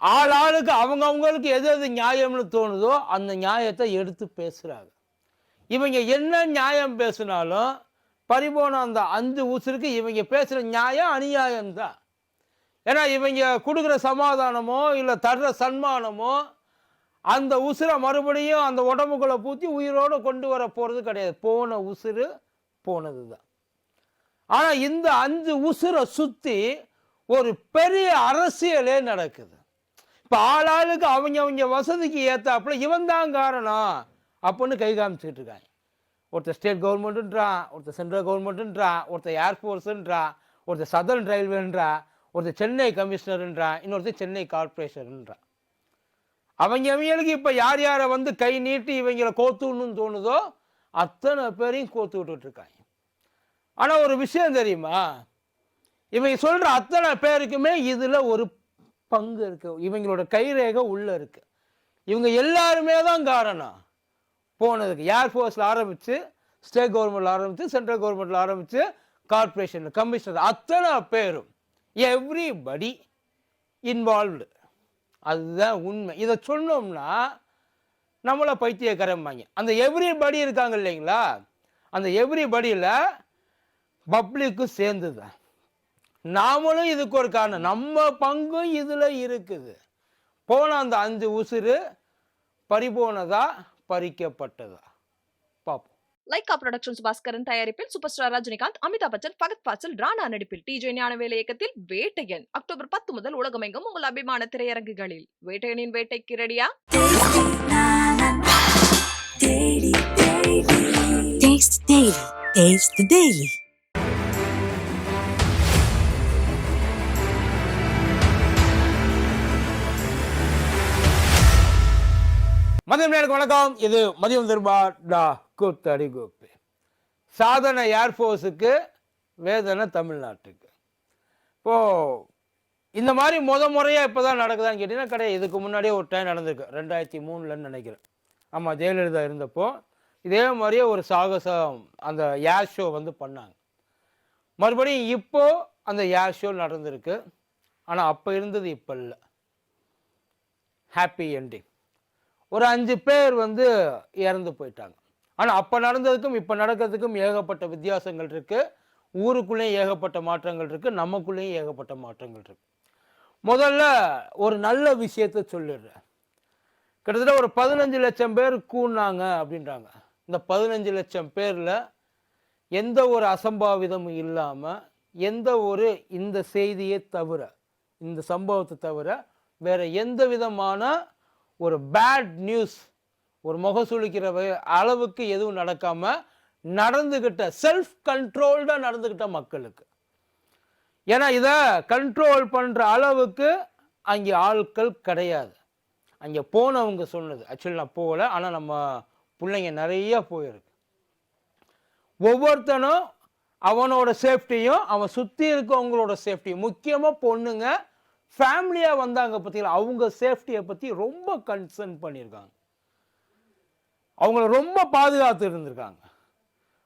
ஆள் ஆளுக்கு அவங்க அவங்களுக்கு எது எது நியாயம்னு தோணுதோ அந்த நியாயத்தை எடுத்து பேசுகிறாங்க இவங்க என்ன நியாயம் பேசினாலும் பறிபோன அந்த அஞ்சு உசுருக்கு இவங்க பேசுகிற நியாயம் அநியாயம்தான். ஏன்னா இவங்க கொடுக்குற சமாதானமோ இல்லை தர்ற சன்மானமோ அந்த உசுரை மறுபடியும் அந்த உடம்புக்குள்ளே பூத்தி உயிரோடு கொண்டு வர போகிறது கிடையாது. போன உசுறு போனது தான் ஆனால் இந்த அஞ்சு உசுரை சுற்றி ஒரு பெரிய அரசியலே நடக்குது. இப்போ ஆளாளுக்கு அவங்க அவங்க வசதிக்கு ஏற்றாப்புல இவன் தான் காரணம் அப்படின்னு கை காமிச்சிக்கிட்டு இருக்காங்க. ஒருத்தர் ஸ்டேட் கவர்மெண்ட்டுன்றான் ஒருத்தர் சென்ட்ரல் கவர்மெண்ட்டுன்றான் ஒருத்தர் ஏர்ஃபோர்ஸுன்றான் ஒருத்தர் சதர்ன் ரயில்வேன்றா ஒருத்தர் சென்னை கமிஷனருன்றான் இன்னொருத்தர் சென்னை கார்ப்பரேஷன்ன்றான் அவங்க அவங்களுக்கு இப்போ யார் யாரை வந்து கை நீட்டி இவங்களை கோத்துணுன்னு தோணுதோ அத்தனை பேரையும் கோத்து விட்டுட்டு இருக்காங்க. ஆனால் ஒரு விஷயம் தெரியுமா? இவங்க சொல்கிற அத்தனை பேருக்குமே இதில் ஒரு பங்கு இருக்கு. இவங்களோட கைரேகை உள்ள இருக்கு. இவங்க எல்லாருமே தான் காரணம் போனதுக்கு. ஏர்ஃபோர்ஸில் ஆரம்பித்து ஸ்டேட் கவர்மெண்ட்டில் ஆரம்பித்து சென்ட்ரல் கவர்மெண்ட்டில் ஆரம்பித்து கார்பரேஷனில் கமிஷனர் அத்தனை பேரும் எவ்ரிபடி இன்வால்வ்டு அதுதான் உண்மை. இதை சொன்னோம்னா நம்மளை பைத்தியக்காரம்பாங்க. அந்த எவ்ரிபடி இருக்காங்க இல்லைங்களா? அந்த எவ்ரிபடியில் பப்ளிக்கும் சேர்ந்து தான் நாமளும் இதுக்கு ஒரு காரணம். நம்ம பங்கும் இதில் இருக்குது. போன அந்த அஞ்சு உசுறு பறிபோனதா பறிக்கப்பட்டதா? பார்ப்போம் லைகா புரொடக்ஷன்ஸ் பாஸ்கரன் தயாரிப்பில் சூப்பர் ஸ்டார் ரஜினிகாந்த் அமிதாப் பச்சன் பகத் பாச்சல் ராணா நடிப்பில் டிஜே ஞானவேல இயக்கத்தில் வேட்டையன். அக்டோபர் பத்து முதல் உலகமெங்கும் உங்கள் அபிமான திரையரங்குகளில். வேட்டையனின் வேட்டைக்கு ரெடியா. Taste the daily. மதியம் நேருக்கு வணக்கம். இது மதியம் திருபாடா கூத்தடி கோப்பு. சாதனை ஏர்ஃபோர்ஸுக்கு வேதனை தமிழ்நாட்டுக்கு. இப்போது இந்த மாதிரி முத முறையாக இப்போ தான் நடக்குதான்னு கேட்டிங்கன்னா கிடையாது இதுக்கு முன்னாடியே ஒரு டைம் நடந்திருக்கு. ரெண்டாயிரத்தி மூணுலன்னு நினைக்கிறேன். ஆமாம் ஜெயலலிதா இருந்தப்போ இதே மாதிரியே ஒரு சாகசம் அந்த ஏர் ஷோ வந்து பண்ணாங்க. மறுபடியும் இப்போ அந்த ஏர் ஷோ நடந்திருக்கு. ஆனால் அப்போ இருந்தது இப்போ இல்லை. ஹாப்பி என்டிங் ஒரு அஞ்சு பேர் வந்து இறந்து போயிட்டாங்க. ஆனால் அப்போ நடந்ததுக்கும் இப்போ நடக்கிறதுக்கும் ஏகப்பட்ட வித்தியாசங்கள் இருக்குது ஊருக்குள்ளேயும் ஏகப்பட்ட மாற்றங்கள் இருக்குது நமக்குள்ளேயும் ஏகப்பட்ட மாற்றங்கள் இருக்குது முதல்ல ஒரு நல்ல விஷயத்த சொல்லிடுறேன். கிட்டத்தட்ட ஒரு பதினஞ்சு லட்சம் பேர் கூடினாங்க அப்படின்றாங்க. இந்த பதினஞ்சு லட்சம் பேரில் எந்த ஒரு அசம்பாவிதமும் இல்லாமல் எந்த ஒரு இந்த செய்தியை தவிர இந்த சம்பவத்தை தவிர வேறு எந்த விதமான ஒரு பேட் நியூஸ் ஒரு முகசூலிக்கிற அளவுக்கு எதுவும் நடக்காமல் நடந்துக்கிட்ட செல்ஃப் கண்ட்ரோல்டாக நடந்துக்கிட்ட மக்களுக்கு. ஏன்னா இதை கண்ட்ரோல் பண்ணுற அளவுக்கு அங்கே ஆட்கள் கிடையாது. அங்கே போனவங்க சொன்னது. ஆக்சுவலி நான் போகல ஆனால் நம்ம பிள்ளைங்க நிறைய போயிருக்கு. ஒவ்வொருத்தனும் அவனோட சேஃப்டியும் அவன் சுற்றி இருக்கவங்களோட சேஃப்டியும் முக்கியமாக பொண்ணுங்க ஃபேமிலியாக வந்தாங்க பார்த்தீங்களா அவங்க சேஃப்டியை பற்றி ரொம்ப கன்சர்ன் பண்ணியிருக்காங்க. அவங்கள ரொம்ப பாதுகாத்து இருந்திருக்காங்க.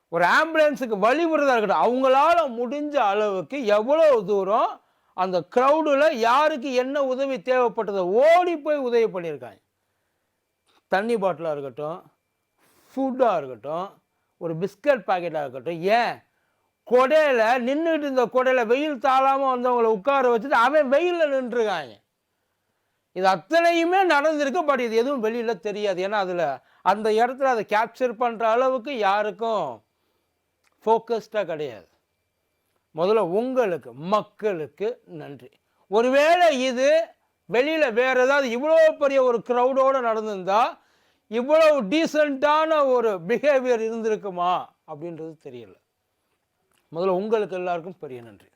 ஒரு ஆம்புலன்ஸுக்கு வழிபடுறதாக இருக்கட்டும் அவங்களால முடிஞ்ச அளவுக்கு எவ்வளோ தூரம் அந்த க்ரௌடில் யாருக்கு என்ன உதவி தேவைப்பட்டதோ ஓடி போய் உதவி பண்ணியிருக்காங்க. தண்ணி பாட்டிலாக இருக்கட்டும் ஃபுட்டாக இருக்கட்டும் ஒரு பிஸ்கட் பாக்கெட்டாக இருக்கட்டும். ஏன்? கொடையில் நின்றுட்டு இருந்த கொடையில் வெயில் தாழாமல் வந்தவங்களை உட்கார வச்சுட்டு அவன் வெயிலில் நின்றுருக்காங்க. இது அத்தனையுமே நடந்திருக்கு பட் இது எதுவும் வெளியில் தெரியாது. ஏன்னா அதில் அந்த இடத்துல அதை கேப்சர் பண்ணுற அளவுக்கு யாருக்கும் ஃபோக்கஸ்டாக கிடையாது. முதல்ல உங்களுக்கு மக்களுக்கு நன்றி. ஒருவேளை இது வெளியில் வேற ஏதாவது இவ்வளோ பெரிய ஒரு க்ரௌடோடு நடந்திருந்தால் இவ்வளவு டீசெண்டான ஒரு பிஹேவியர் இருந்திருக்குமா? அப்படின்றது தெரியல. முதல்ல உங்களுக்கு எல்லாருக்கும் பெரிய நன்றி.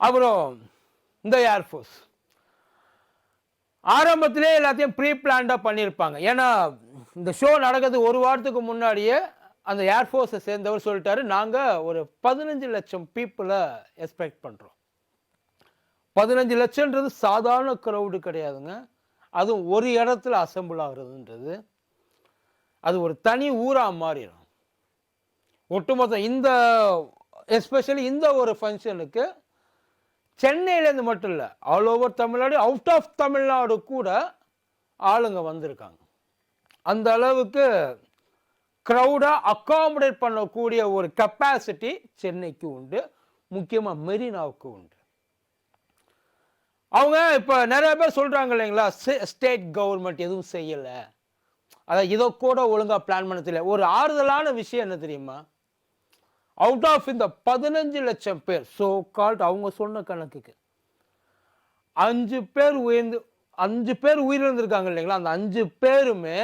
அப்புறம் இந்த ஏர்ஃபோர்ஸ் ஆரம்பத்திலே எல்லாத்தையும் ப்ரீ பிளான்டாக பண்ணியிருப்பாங்க. ஏன்னா இந்த ஷோ நடக்கிறது ஒரு வாரத்துக்கு முன்னாடியே அந்த ஏர்ஃபோர்ஸை சேர்ந்தவர் சொல்லிட்டாரு நாங்கள் ஒரு பதினஞ்சு லட்சம் பீப்புளை எக்ஸ்பெக்ட் பண்ணுறோம் பதினஞ்சு லட்சன்றது சாதாரண க்ரௌடு கிடையாதுங்க. அதுவும் ஒரு இடத்துல அசம்பிள் ஆகுறதுன்றது. அது ஒரு தனி ஊராக மாறிடும். ஒட்டுமொத்தம் இந்த எஸ்பெஷலி இந்த ஒரு ஃபங்க்ஷனுக்கு சென்னையிலேருந்து மட்டும் இல்லை all over Tamil Nadu out of Tamil Nadu கூட ஆளுங்க வந்திருக்காங்க. அந்த அளவுக்கு க்ரௌடாக அக்காமடேட் பண்ணக்கூடிய ஒரு கெப்பாசிட்டி சென்னைக்கு உண்டு முக்கியமாக மெரினாவுக்கு உண்டு. அவங்க இப்போ நிறைய பேர் சொல்கிறாங்க இல்லைங்களா ஸ்டேட் கவர்மெண்ட் எதுவும் செய்யலை. அதான் இதை கூட ஒழுங்காக பிளான் பண்ண தெரியல. ஒரு ஆறுதலான விஷயம் என்ன தெரியுமா? அவுட் ஆஃப் இந்த பதினஞ்சு லட்சம் பேர் ஸோ கால்ட் அவங்க சொன்ன கணக்குக்கு அஞ்சு பேர் உயர்ந்து அஞ்சு பேர் உயிரிழந்திருக்காங்க இல்லைங்களா? அந்த அஞ்சு பேருமே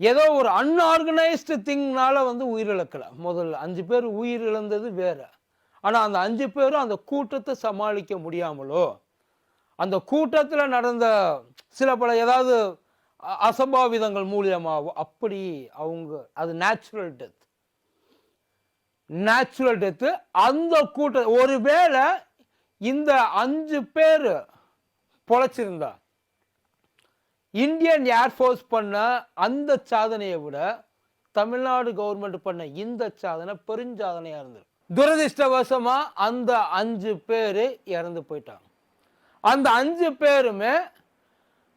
ஏதோ ஒரு அன்ஆர்கனைஸ்டு திங்னால வந்து உயிரிழக்கல. முதல்ல அஞ்சு பேர் உயிரிழந்தது வேற. ஆனால் அந்த அஞ்சு பேரும் அந்த கூட்டத்தை சமாளிக்க முடியாமலோ அந்த கூட்டத்தில் நடந்த சில பல ஏதாவது அசம்பாவிதங்கள் மூலியமாகவோ அப்படி அவங்க அது நேச்சுரல் டெத் நேச்சுரல் டெத்து அந்த கூட்ட ஒருவேளை இந்த அஞ்சு பேர் பொழைச்சிருந்தா இந்தியன் ஏர்ஃபோர்ஸ் பண்ண அந்த சாதனையை விட தமிழ்நாடு கவர்மெண்ட் பண்ண இந்த சாதனை பெருஞ்சாதனையா இருந்தது. துரதிர்ஷ்டவசமா அந்த அஞ்சு பேர் இறந்து போயிட்டாங்க. அந்த அஞ்சு பேருமே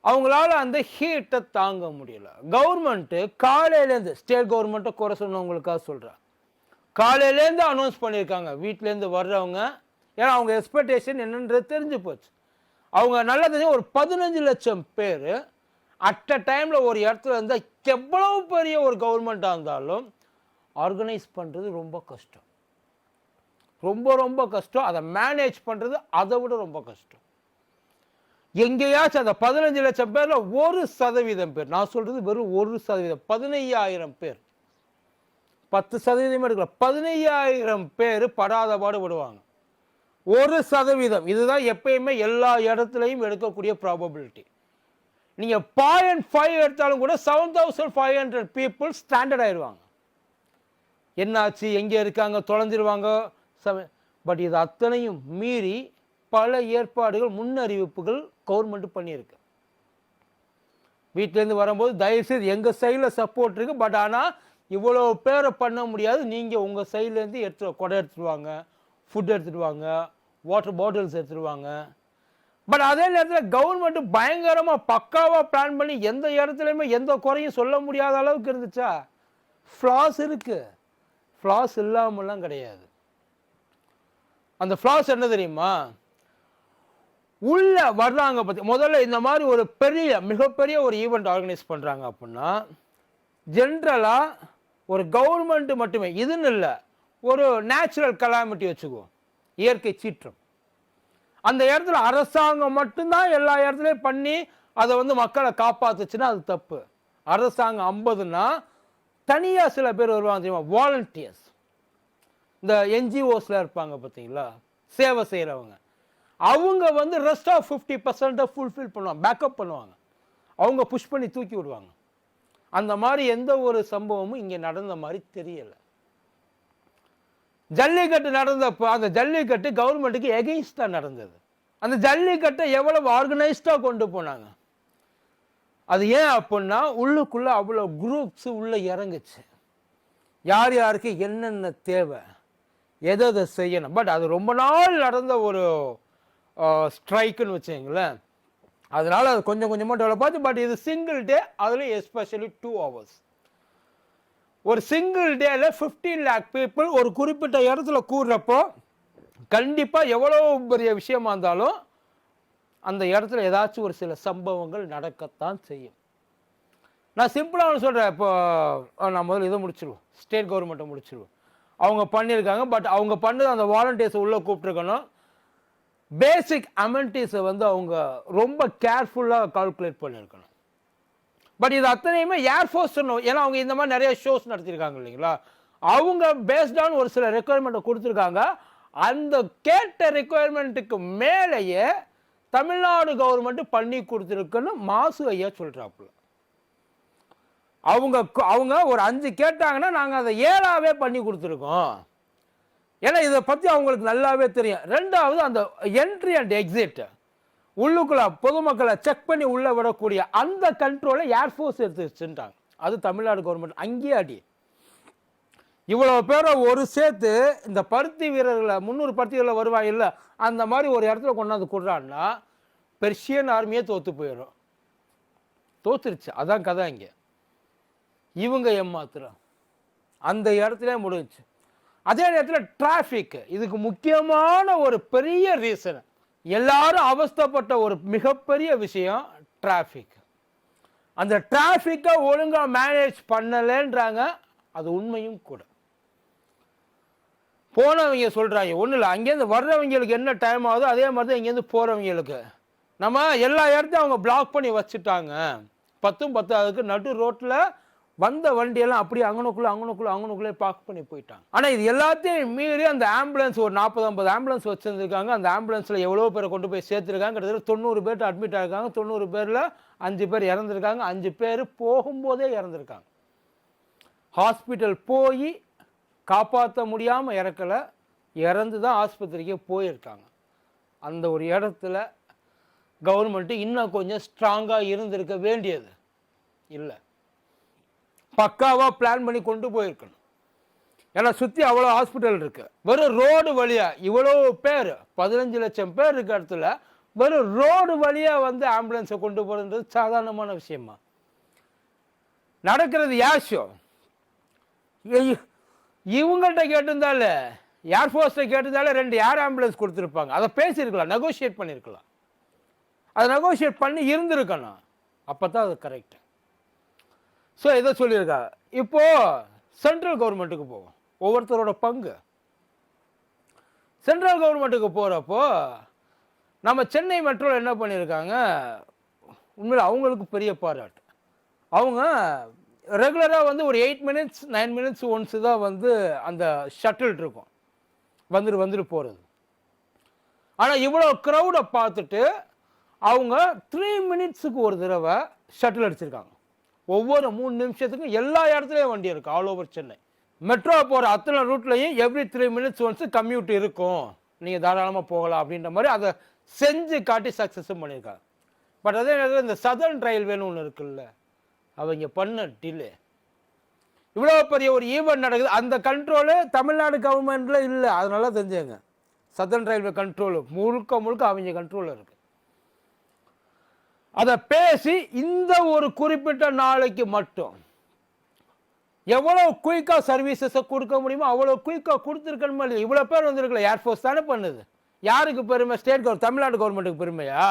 அவங்களால அந்த ஹீட்டை தாங்க முடியல. கவர்மெண்ட்டு காலையிலேருந்து ஸ்டேட் கவர்மெண்ட்டை குறை சொன்னவங்களுக்காக சொல்கிறேன் காலையிலேருந்து அனௌன்ஸ் பண்ணியிருக்காங்க. வீட்டிலேருந்து வர்றவங்க. ஏன்னா அவங்க எக்ஸ்பெக்டேஷன் என்னன்றது தெரிஞ்சு போச்சு. அவங்க நல்லா தெரிஞ்ச ஒரு பதினஞ்சு லட்சம் பேர் அட் அ டைமில் ஒரு இடத்துல இருந்தால் எவ்வளவு பெரிய ஒரு கவர்மெண்ட்டாக இருந்தாலும் ஆர்கனைஸ் பண்ணுறது ரொம்ப கஷ்டம். ரொம்ப ரொம்ப கஷ்டம். அதை மேனேஜ் பண்ணுறது அதை விட ரொம்ப கஷ்டம். எங்கேயாச்சும் அந்த பதினஞ்சு லட்சம் பேரில் ஒரு சதவீதம் பேர் நான் சொல்கிறது வெறும் ஒரு சதவீதம் பதினையாயிரம் பேர் பத்து சதவீதம் எடுக்கல. பதினையாயிரம் பேர் படாத பாடு விடுவாங்க ஒரு சதவீதம். இதுதான் எப்பயுமே எல்லா இடத்துலையும் எடுக்கக்கூடிய ப்ராபபிலிட்டி நீங்கள் பாயிண்ட் ஃபைவ் எடுத்தாலும் கூட seven thousand five hundred people standard ஆயிடுவாங்க என்னாச்சு? எங்கே இருக்காங்க? தொலைஞ்சிருவாங்க? பட் இது அத்தனையும் மீறி பல ஏற்பாடுகள் முன்னறிவிப்புகள் கவர்மெண்ட் பண்ணியிருக்கு. வீட்டிலேருந்து வரும்போது தயவுசெய்து எங்கள் சைடில் சப்போர்ட் இருக்குது பட் ஆனால் இவ்வளோ பேரை பண்ண முடியாது. நீங்கள் உங்கள் சைட்லேருந்து எடுத்து கொடை எடுத்துட்டு வாங்க ஃபுட் எடுத்துகிட்டு வாங்க வாட்டர் பாட்டில்ஸ் எடுத்துடுவாங்க பட் அதே நேரத்தில் கவர்மெண்ட் பயங்கரமாக பக்காவாக பிளான் பண்ணி எந்த இடத்துலையுமே எந்த குறையும் சொல்ல முடியாத அளவுக்கு இருந்துச்சா? ஃப்ளாஸ் இருக்குது ஃப்ளாஸ் இல்லாமலாம் கிடையாது. அந்த ஃப்ளாஸ் என்ன தெரியுமா? உள்ள வர்றாங்க பற்றி முதல்ல இந்த மாதிரி ஒரு பெரிய மிகப்பெரிய ஒரு ஈவெண்ட் ஆர்கனைஸ் பண்ணுறாங்க அப்படின்னா ஜென்ரலாக ஒரு கவர்மெண்ட் மட்டுமே இதுன்னு இல்லை ஒரு நேச்சுரல் கலாமிட்டி வச்சுக்குவோம் இயற்கை சீற்றம். அந்த இடத்துல அரசாங்கம் மட்டும்தான் எல்லா இடத்துலையும் பண்ணி அதை வந்து மக்களை காப்பாத்துச்சுன்னா அது தப்பு. அரசாங்கம் ஐம்பதுன்னா தனியாக சில பேர் வருவாங்க தெரியுமா? வாலண்டியர்ஸ் இந்த என்ஜிஓஸில் இருப்பாங்க பார்த்தீங்களா? சேவை செய்கிறவங்க அவங்க வந்து ரெஸ்ட் ஆஃப் ஃபிஃப்டி பர்சன்ட்டை ஃபுல்ஃபில் பண்ணுவாங்க பேக்கப் பண்ணுவாங்க. அவங்க புஷ் பண்ணி தூக்கி விடுவாங்க. அந்த மாதிரி எந்த ஒரு சம்பவமும் இங்கே நடந்த மாதிரி தெரியலை. ஜல்லிக்கட்டு நடந்தப்போ அந்த ஜல்லிக்கட்டு கவர்மெண்ட்டுக்கு எகெயின்ஸ்டாக நடந்தது. அந்த ஜல்லிக்கட்டை எவ்வளவு ஆர்கனைஸ்டாக கொண்டு போனாங்க. அது ஏன் அப்படின்னா உள்ளுக்குள்ளே அவ்வளோ குரூப்ஸ் உள்ளே இறங்குச்சு. யார் யாருக்கு என்னென்ன தேவை எதை எதை செய்யணும். பட் அது ரொம்ப நாள் நடந்த ஒரு ஸ்ட்ரைக்குன்னு வச்சுங்களேன் அதனால் அது கொஞ்சம் கொஞ்சமாக டெவலப் ஆச்சு. பட் இது சிங்கிள் டே அதுலேயும் எஸ்பெஷலி டூ ஹவர்ஸ் ஒரு சிங்கிள் டேல 15 லேக் பீப்புள் ஒரு குறிப்பிட்ட இடத்துல கூடுறப்போ கண்டிப்பாக எவ்வளோ பெரிய விஷயமா இருந்தாலும் அந்த இடத்துல ஏதாச்சும் ஒரு சில சம்பவங்கள் நடக்கத்தான் செய்யும். நான் சிம்பிளாக ஒன்று சொல்கிறேன் இப்போ நான் முதல்ல இதை முடிச்சிருவோம். ஸ்டேட் கவர்மெண்ட்டை முடிச்சிருவோம். அவங்க பண்ணியிருக்காங்க. பட் அவங்க பண்ணது அந்த வாலண்டியர்ஸை உள்ளே கூப்பிட்டுருக்கணும். பேசிக் அமெனிட்டிஸை வந்து அவங்க ரொம்ப கேர்ஃபுல்லாக கால்குலேட் பண்ணியிருக்கணும் பட் இது அத்தனையுமே ஏர்ஃபோர்ஸ் ஏன்னா அவங்க இந்த மாதிரி நிறைய ஷோஸ் நடத்தியிருக்காங்க இல்லைங்களா? அவங்க பேஸ்டான் ஒரு சில ரெக்குயர்மெண்ட்டை கொடுத்துருக்காங்க. அந்த கேட்ட ரெக்குயர்மெண்ட்டுக்கு மேலேயே தமிழ்நாடு கவர்மெண்ட் பண்ணி கொடுத்துருக்குன்னு மாசு ஐயா சொல்கிறாப்புல அவங்க அவங்க ஒரு அஞ்சு கேட்டாங்கன்னா நாங்கள் அதை ஏழாவே பண்ணி கொடுத்துருக்கோம். ஏன்னா இதை பற்றி அவங்களுக்கு நல்லாவே தெரியும். ரெண்டாவது அந்த என்ட்ரி அண்ட் எக்ஸிட் உள்ளுக்குள்ள பொதுமக்களை செக் பண்ணி உள்ளே விடக்கூடிய அந்த கண்ட்ரோலை ஏர்ஃபோர்ஸ் எடுத்து வச்சுட்டாங்க அது தமிழ்நாடு கவர்மெண்ட் அங்கேயே அடி. இவ்வளோ பேரை ஒரு சேர்த்து இந்த பருத்தி வீரர்களை முந்நூறு பருத்தி வீரர்கள் வருவாங்க இல்லை அந்த மாதிரி ஒரு இடத்துல கொண்டாந்து கொடுறான்னா பெர்ஷியன் ஆர்மியே தோற்று போயிடும். தோத்துருச்சு. அதான் கதை இங்கே இவங்க ஏமாத்துறோம் அந்த இடத்துல முடிஞ்சுச்சு. அதே நேரத்தில் டிராஃபிக் இதுக்கு முக்கியமான ஒரு பெரிய ரீசன் எல்லாரும் அவஸ்தைப்பட்ட ஒரு மிகப்பெரிய விஷயம் டிராஃபிக் அந்த டிராஃபிக்கை ஒழுங்காக மேனேஜ் பண்ணலைன்றாங்க அது உண்மையும் கூட. போனவங்க சொல்கிறாங்க ஒன்றும் இல்லை அங்கேருந்து வர்றவங்களுக்கு என்ன டைம் ஆகுதோ அதே மாதிரி தான் இங்கேருந்து போகிறவங்களுக்கு நம்ம எல்லா இடத்தையும் அவங்க பிளாக் பண்ணி வச்சுட்டாங்க. பத்தும் பத்தாவதுக்கு நடு ரோட்டில் வந்த வண்டியெல்லாம் அப்படியே அங்கனுக்குள்ளே அங்கனுக்குள்ளே அங்கனுக்குள்ளே பார்க் பண்ணி போயிட்டாங்க. ஆனால் இது எல்லாத்தையும் மீறி அந்த ஆம்புலன்ஸ் ஒரு நாற்பது ஐம்பது ஆம்புலன்ஸ் வச்சுருந்துருக்காங்க. அந்த ஆம்புலன்ஸில் எவ்வளோ பேரை கொண்டு போய் சேர்த்துருக்காங்க. கிட்டத்தட்ட தொண்ணூறு பேர் அட்மிட் ஆகிருக்காங்க தொண்ணூறு பேரில் அஞ்சு பேர் இறந்துருக்காங்க. அஞ்சு பேர் போகும்போதே இறந்துருக்காங்க. ஹாஸ்பிட்டல் போய் காப்பாற்ற முடியாமல் இறக்கலை. இறந்து தான் ஆஸ்பத்திரிக்கே போயிருக்காங்க. அந்த ஒரு இடத்துல கவர்மெண்ட்டு இன்னும் கொஞ்சம் ஸ்ட்ராங்காக இருந்திருக்க வேண்டியது. இல்லை. பக்காவாக பிளான் பண்ணி கொண்டு போயிருக்கணும். ஏன்னா சுற்றி அவ்வளோ ஹாஸ்பிட்டல் இருக்குது வெறும் ரோடு வழியாக இவ்வளோ பேர் பதினஞ்சு லட்சம் பேர் இருக்க இடத்துல வெறும் ரோடு வழியாக வந்து ஆம்புலன்ஸை கொண்டு போகிறது சாதாரணமான விஷயமா? நடக்கிறது யாஷோ இவங்கள்ட்ட கேட்டிருந்தாலே ஏர்ஃபோர்ஸை கேட்டிருந்தாலே ரெண்டு ஏர் ஆம்புலன்ஸ் கொடுத்துருப்பாங்க? அதை பேசியிருக்கலாம் நெகோஷியேட் பண்ணியிருக்கலாம். அதை நெகோஷியேட் பண்ணி இருந்திருக்கணும். அப்போ தான் அது கரெக்டு ஸோ இதை சொல்லியிருக்கா இப்போது சென்ட்ரல் கவர்மெண்ட்டுக்கு போவோம். ஒவ்வொருத்தரோட பங்கு. சென்ட்ரல் கவர்மெண்ட்டுக்கு போகிறப்போ நம்ம சென்னை மெட்ரோவில் என்ன பண்ணியிருக்காங்க? உண்மையில் அவங்களுக்கு பெரிய பாராட்டு. அவங்க ரெகுலராக வந்து ஒரு eight minutes nine minutes once தான் வந்து அந்த ஷட்டில் இருக்கும். வந்துட்டு வந்துட்டு போகிறது ஆனால் இவ்வளோ க்ரௌடை பார்த்துட்டு அவங்க த்ரீ மினிட்ஸுக்கு ஒரு தடவை ஷட்டில் அடிச்சிருக்காங்க. ஒவ்வொரு மூணு நிமிஷத்துக்கும் எல்லா இடத்துலையும் வண்டி இருக்குது ஆல் ஓவர் சென்னை மெட்ரோ போகிற அத்தனை ரூட்லையும் every three minutes once commute இருக்கும். நீங்கள் தாராளமாக போகலாம் அப்படின்ற மாதிரி அதை செஞ்சு காட்டி சக்ஸஸும் பண்ணியிருக்காங்க. பட் அதே நேரத்தில் இந்த சதர்ன் ரயில்வேன்னு ஒன்று இருக்குல்ல அவங்க பண்ண டிலே இவ்வளோ பெரிய ஒரு ஈவெண்ட் நடக்குது. அந்த கண்ட்ரோலு தமிழ்நாடு கவர்மெண்ட்டில் இல்லை. அதனால தெரிஞ்சுங்க சதர்ன் ரயில்வே கண்ட்ரோலு முழுக்க முழுக்க அவங்க கண்ட்ரோலில் இருக்குது அதை பேசி இந்த ஒரு குறிப்பிட்ட நாளைக்கு மட்டும். எவ்வளோ குயிக்காக சர்வீசஸை கொடுக்க முடியுமோ அவ்வளோ குயிக்காக கொடுத்துருக்கணுமா இல்லை இவ்வளோ பேர் வந்திருக்கல ஏர்ஃபோர்ஸ் தானே பண்ணுது. யாருக்கு பெருமை? ஸ்டேட் கவர் தமிழ்நாடு கவர்மெண்ட்டுக்கு பெருமையா?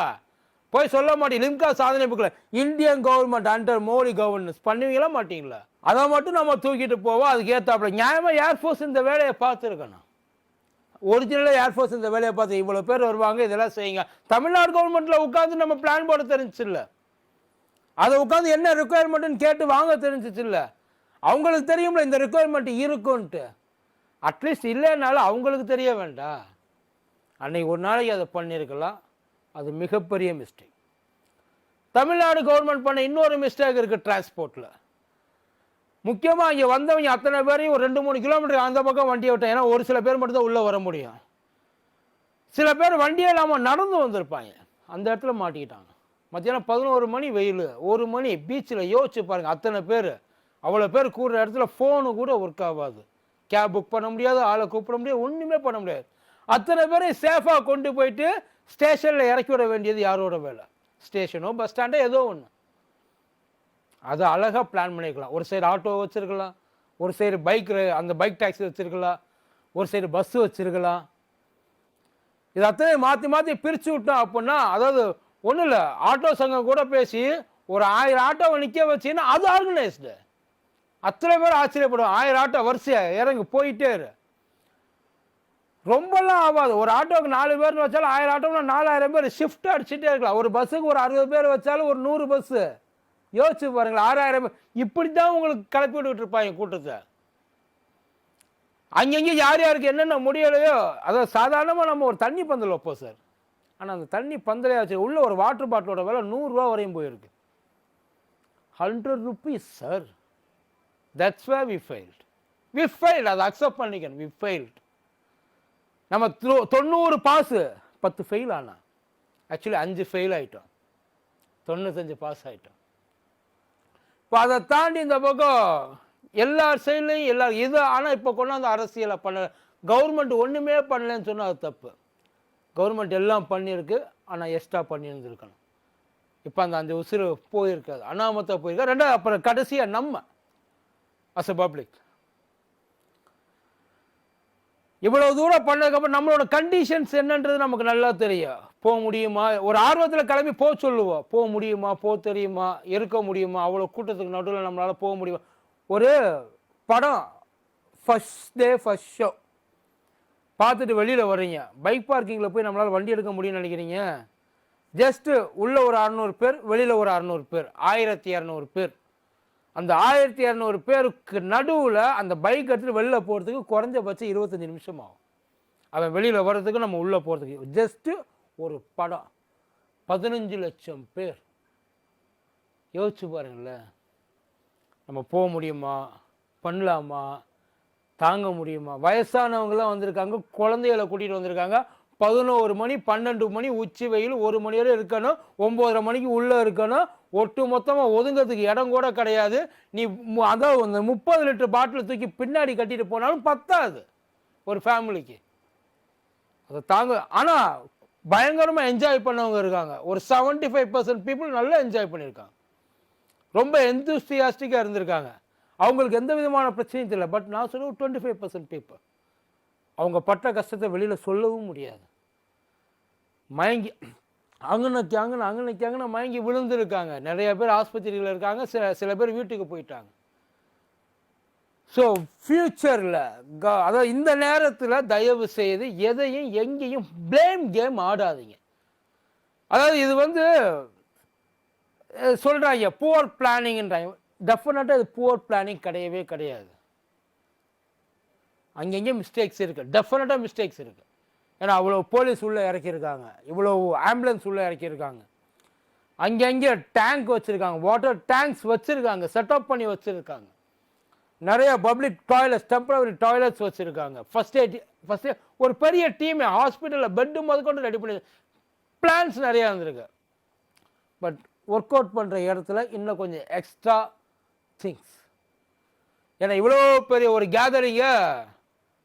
போய் சொல்ல மாட்டேன் லிம்கா சாதனை புக்கில் Indian government under Modi governance பண்ணுவீங்களா மாட்டீங்களா? அதை மட்டும் நம்ம தூக்கிட்டு போவோம். அதுக்கு ஏற்றாப்புல நியாயமாக ஏர்ஃபோர்ஸ் இந்த வேலையை பார்த்துருக்கணும். ஒரிஜினலாக ஏர்ஃபோர்ஸ் இந்த வேலையை பார்த்து இவ்வளோ பேர் வருவாங்க இதெல்லாம் செய்யுங்க. தமிழ்நாடு கவர்மெண்ட்டில் உட்காந்து நம்ம பிளான் போட தெரிஞ்சிச்சு இல்லை அதை உட்காந்து என்ன ரெக்குயர்மெண்ட்டுன்னு கேட்டு வாங்க தெரிஞ்சிச்சு இல்லை அவங்களுக்கு தெரியும்ல இந்த ரெக்குயர்மெண்ட் இருக்குன்ட்டு. அட்லீஸ்ட் இல்லைனாலும் அவங்களுக்கு தெரிய வேண்டாம் அன்னைக்கு ஒரு நாளைக்கு அதை பண்ணியிருக்கலாம். அது மிகப்பெரிய மிஸ்டேக் தமிழ்நாடு கவர்மெண்ட் பண்ண இன்னொரு மிஸ்டேக் இருக்குது டிரான்ஸ்போர்ட்டில் முக்கியமாக இங்கே வந்தவங்க அத்தனை பேரையும் ஒரு ரெண்டு மூணு கிலோமீட்டர் அந்த பக்கம் வண்டியை விட்டேன் ஏன்னா ஒரு சில பேர் மட்டும்தான் உள்ளே வர முடியும். சில பேர் வண்டியே இல்லாமல் நடந்து வந்திருப்பாங்க. அந்த இடத்துல மாட்டிக்கிட்டாங்க. மத்தியானம் பதினோரு மணி வெயில். ஒரு மணி பீச்சில் யோசிச்சு பாருங்கள் அத்தனை பேர். அவ்வளோ பேர் கூடுற இடத்துல ஃபோனு கூட ஒர்க் ஆகாது. கேப் புக் பண்ண முடியாது ஆளை கூப்பிட முடியாது ஒன்றுமே பண்ண முடியாது. அத்தனை பேரையும் சேஃபாக கொண்டு போயிட்டு ஸ்டேஷனில் இறக்கி விட வேண்டியது யாரோட வேலை? ஸ்டேஷனோ பஸ் ஸ்டாண்டோ ஏதோ ஒன்று அதை அழகாக பிளான் பண்ணிக்கலாம் ஒரு சைடு ஆட்டோ வச்சுருக்கலாம் ஒரு சைடு பைக் அந்த பைக் டாக்ஸி வச்சுருக்கலாம் ஒரு சைடு பஸ்ஸு வச்சுருக்கலாம். இது அத்தனை மாற்றி மாற்றி பிரித்து விட்டோம் அப்படின்னா அதாவது ஒன்றும் இல்லை ஆட்டோ சங்கம் கூட பேசி ஒரு ஆயிரம் ஆட்டோவை நிற்க வச்சீங்கன்னா அது ஆர்கனைஸ்டு அத்தனை பேர் ஆச்சரியப்படும் ஆயிரம் ஆட்டோ வரிசையாக இறங்கி போயிட்டே இரு. ரொம்பலாம் ஆகாது. ஒரு ஆட்டோவுக்கு நாலு பேர்னு வச்சாலும் ஆயிரம் ஆட்டோவில் நாலாயிரம் பேர் ஷிஃப்ட் அடிச்சுட்டே இருக்கலாம். ஒரு பஸ்ஸுக்கு ஒரு அறுபது பேர் வச்சாலும் ஒரு நூறு பஸ்ஸு யோசிச்சு பாருங்களேன் ஆறாயிரம் இப்படி தான் உங்களுக்கு கிளப்பி விட்டுட்டு இருப்பாங்க கூட்டத்தை. அங்கங்கே யார் யாருக்கு என்னென்ன முடியலையோ அதாவது சாதாரணமாக நம்ம ஒரு தண்ணி பந்தல் வைப்போம் சார். ஆனால் அந்த தண்ணி பந்தலே வச்சு உள்ள ஒரு வாட்டர் பாட்டிலோட விலை நூறுரூவா வரையும் போயிருக்கு. Hundred rupees sir that's way we failed we failed அதை அக்செப்ட் பண்ணிக்கணும். வி ஃபெயில்ட் நம்ம தொண்ணூறு பாஸு பத்து ஃபெயில் ஆனால் ஆக்சுவலி அஞ்சு ஃபெயில் ஆகிட்டோம் தொண்ணூத்தஞ்சு பாஸ் ஆகிட்டோம் இப்போ அதை தாண்டி இந்த பக்கம் எல்லா சைட்லையும் எல்லா இது ஆனால் இப்போ கொண்டாந்து அரசியலை பண்ண கவர்மெண்ட் ஒன்றுமே பண்ணலன்னு சொன்னால் அது தப்பு. கவர்மெண்ட் எல்லாம் பண்ணியிருக்கு ஆனால் எக்ஸ்ட்ரா பண்ணியிருந்துருக்கணும். இப்போ அந்த அந்த உசுறு போயிருக்காது. அனாமத்தா போயிருக்கா ரெண்டாவது அப்புறம் கடைசியாக நம்ம அஸ் அ பப்ளிக் இவ்வளோ தூரம் பண்ணதுக்கப்புறம் நம்மளோட கண்டிஷன்ஸ் என்னன்றது நமக்கு நல்லா தெரியும். போக முடியுமா? ஒரு ஆர்வத்தில் கிளம்பி போக சொல்லுவோம் போக முடியுமா? போக தெரியுமா? இருக்க முடியுமா? அவ்வளோ கூட்டத்துக்கு நடுவில் நம்மளால் போக முடியுமா? ஒரு படம். ஃபஸ்ட் டே ஃபஸ்ட் ஷோ பார்த்துட்டு வெளியில் வர்றீங்க. பைக் பார்க்கிங்கில் போய் நம்மளால் வண்டி எடுக்க முடியும்னு நினைக்கிறீங்க? ஜஸ்ட்டு உள்ள ஒரு அறநூறு பேர் வெளியில் ஒரு அறநூறு பேர். ஆயிரத்தி இரநூறு பேர். அந்த ஆயிரத்தி இரநூறு பேருக்கு நடுவில் அந்த பைக் எடுத்துகிட்டு வெளில போகிறதுக்கு குறைஞ்சபட்சம் இருபத்தஞ்சி நிமிஷம் ஆகும். அவன் வெளியில் வர்றதுக்கு நம்ம உள்ளே போகிறதுக்கு ஜஸ்ட்டு ஒரு படம். பதினஞ்சு லட்சம் பேர். யோசிச்சு பாருங்களேன். நம்ம போக முடியுமா? பண்ணலாமா? தாங்க முடியுமா? வயசானவங்களாம் வந்திருக்காங்க. குழந்தைகளை கூட்டிகிட்டு வந்திருக்காங்க. பதினோரு மணி பன்னெண்டு மணி உச்சி வெயில் ஒரு மணி வரை இருக்கணும். ஒம்போதரை மணிக்கு உள்ளே இருக்கணும். ஒட்டு மொத்தமாக ஒதுங்கிறதுக்கு இடம் கூட கிடையாது. நீ மு- அதான் அந்த முப்பது லிட்டர் பாட்டில் தூக்கி பின்னாடி கட்டிட்டு போனாலும் பத்தாது. ஒரு ஃபேமிலிக்கு. அதை தாங்க ஆனால் பயங்கரமாக என்ஜாய் பண்ணவங்க இருக்காங்க. ஒரு 75% ஃபைவ் பர்சன்ட் பீப்புள் நல்லா என்ஜாய் பண்ணியிருக்காங்க. ரொம்ப எந்தூஸ்டியாஸ்டிக்காக இருந்திருக்காங்க. அவங்களுக்கு எந்த விதமான பிரச்சனையும் தெரியல. பட் நான் சொல்ல டுவெண்ட்டி ஃபைவ் பர்சன்ட் பீப்புள் அவங்க பட்ட கஷ்டத்தை வெளியில் சொல்லவும் முடியாது. மயங்கி அங்கனைக்கு அங்கன அங்கனைக்கு அங்கன மயங்கி விழுந்திருக்காங்க. நிறைய பேர் ஆஸ்பத்திரியில் இருக்காங்க. சில சில பேர் வீட்டுக்கு போயிட்டாங்க. ஸோ ஃப்யூச்சரில் க அதாவது இந்த நேரத்தில் தயவு செய்து எதையும் எங்கேயும் ப்ளேம் கேம் ஆடாதீங்க. அதாவது இது வந்து சொல்கிறாங்க புவர் பிளானிங்ன்றாங்க டெஃபினட்டாக இது புவர் பிளானிங் கிடையவே கிடையாது. அங்கங்கே மிஸ்டேக்ஸ் இருக்குது டெஃபினட்டாக மிஸ்டேக்ஸ் இருக்குது ஏன்னா அவ்வளோ போலீஸ் உள்ளே இறக்கியிருக்காங்க. இவ்வளோ ஆம்புலன்ஸ் உள்ளே இறக்கியிருக்காங்க. அங்கங்கே டேங்க் வச்சுருக்காங்க. வாட்டர் டேங்க்ஸ் வச்சுருக்காங்க. செட்டப் பண்ணி வச்சுருக்காங்க. நிறைய பப்ளிக் டாய்லெட்ஸ் டெம்பரவரி டாய்லெட்ஸ் வச்சுருக்காங்க. ஃபஸ்ட் எய்ட் ஃபஸ்ட் ஒரு பெரிய டீம் ஹாஸ்பிட்டலில் பெட்டு முதற்கொண்டு ரெடி பண்ணி பிளான்ஸ் நிறையா இருந்திருக்கு. பட் ஒர்க் அவுட் பண்ணுற இடத்துல இன்னும் கொஞ்சம் எக்ஸ்ட்ரா திங்ஸ் ஏன்னா இவ்வளோ பெரிய ஒரு கேதரிங்கை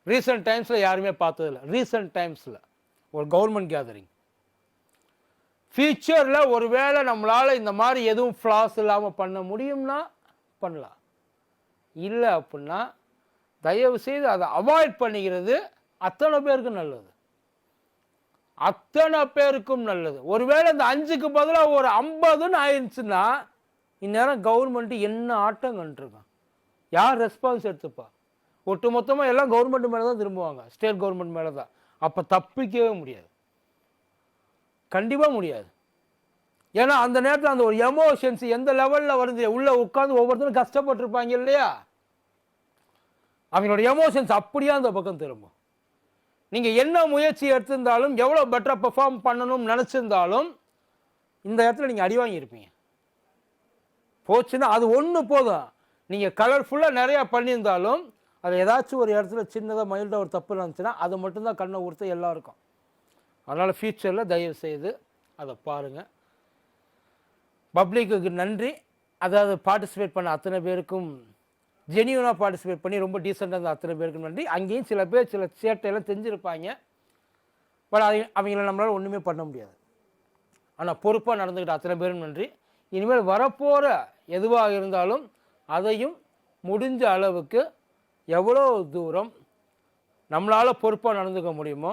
ரீசெண்ட் டைம்ஸில் யாருமே பார்த்ததில்ல. ரீசெண்ட் டைம்ஸில் ஒரு கவர்மெண்ட் கேதரிங் ஃபியூச்சரில் ஒருவேளை நம்மளால் இந்த மாதிரி எதுவும் ஃப்ளாஸ் இல்லாமல் பண்ண முடியும்னா பண்ணலாம். இல்லை அப்படின்னா தயவுசெய்து அதை அவாய்ட் பண்ணிக்கிறது அத்தனை பேருக்கும் நல்லது. அத்தனை பேருக்கும் நல்லது. ஒருவேளை இந்த அஞ்சுக்கு பதிலாக ஒரு ஐம்பதுன்னு ஆயிடுச்சுன்னா இந்நேரம் கவர்மெண்ட் என்ன ஆட்டம் கண்டிருக்கான் யார் ரெஸ்பான்ஸ் எடுத்துப்பா? ஒட்டு மொத்தமாக எல்லாம் கவர்மெண்ட் மேலே தான் திரும்புவாங்க. ஸ்டேட் கவர்மெண்ட் மேலே தான். அப்போ தப்பிக்கவே முடியாது. கண்டிப்பாக முடியாது. ஏன்னா அந்த நேரத்தில் அந்த ஒரு எமோஷன்ஸ் எந்த லெவலில் வருது? உள்ளே உட்காந்து ஒவ்வொருத்தரும் கஷ்டப்பட்டிருப்பாங்க இல்லையா? அவங்களோட எமோஷன்ஸ் அப்படியே அந்த பக்கம் திரும்பும். நீங்கள் என்ன முயற்சி எடுத்திருந்தாலும் எவ்வளோ பெட்டராக பெர்ஃபார்ம் பண்ணணும்னு நினச்சிருந்தாலும் இந்த இடத்துல நீங்கள் அடி வாங்கியிருப்பீங்க. போச்சுன்னா அது ஒன்று போதும். நீங்கள் கலர்ஃபுல்லாக நிறையா பண்ணியிருந்தாலும் அது ஏதாச்சும் ஒரு இடத்துல சின்னதாக மைல்டாக ஒரு தப்பு இருந்துச்சுன்னா அது மட்டும்தான் கண்ணை உறுத்த எல்லாருக்கும். அதனால் ஃப்யூச்சரில் தயவு செய்து அதை பாருங்கள் பப்ளிக்கு நன்றி. அதாவது பார்ட்டிசிபேட் பண்ண அத்தனை பேருக்கும் ஜெனியூனாக பார்ட்டிசிபேட் பண்ணி ரொம்ப டீசெண்டாக இருந்த அத்தனை பேருக்கும் நன்றி. அங்கேயும் சில பேர் சில சேட்டையெல்லாம் தெரிஞ்சிருப்பாங்க. பட் அது அவங்கள நம்மளால் ஒன்றுமே பண்ண முடியாது. ஆனால் பொறுப்பாக நடந்துக்கிட்ட அத்தனை பேரும் நன்றி. இனிமேல் வரப்போகிற எதுவாக இருந்தாலும் அதையும் முடிஞ்ச அளவுக்கு எவ்வளோ தூரம் நம்மளால் பொறுப்பாக நடந்துக்க முடியுமோ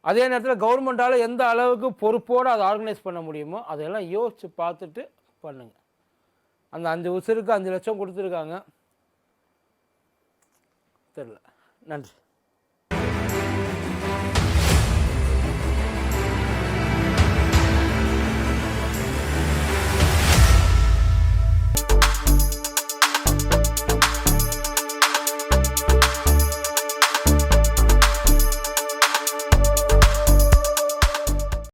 அதே நேரத்தில் கவர்மெண்ட்டால் எந்த அளவுக்கு பொறுப்போடு அதை ஆர்கனைஸ் பண்ண முடியுமோ அதையெல்லாம் யோசித்து பார்த்துட்டு பண்ணுங்க. அந்த அஞ்சு உசுருக்கு அஞ்சு லட்சம் கொடுத்துருக்காங்க. தெரில நன்றி.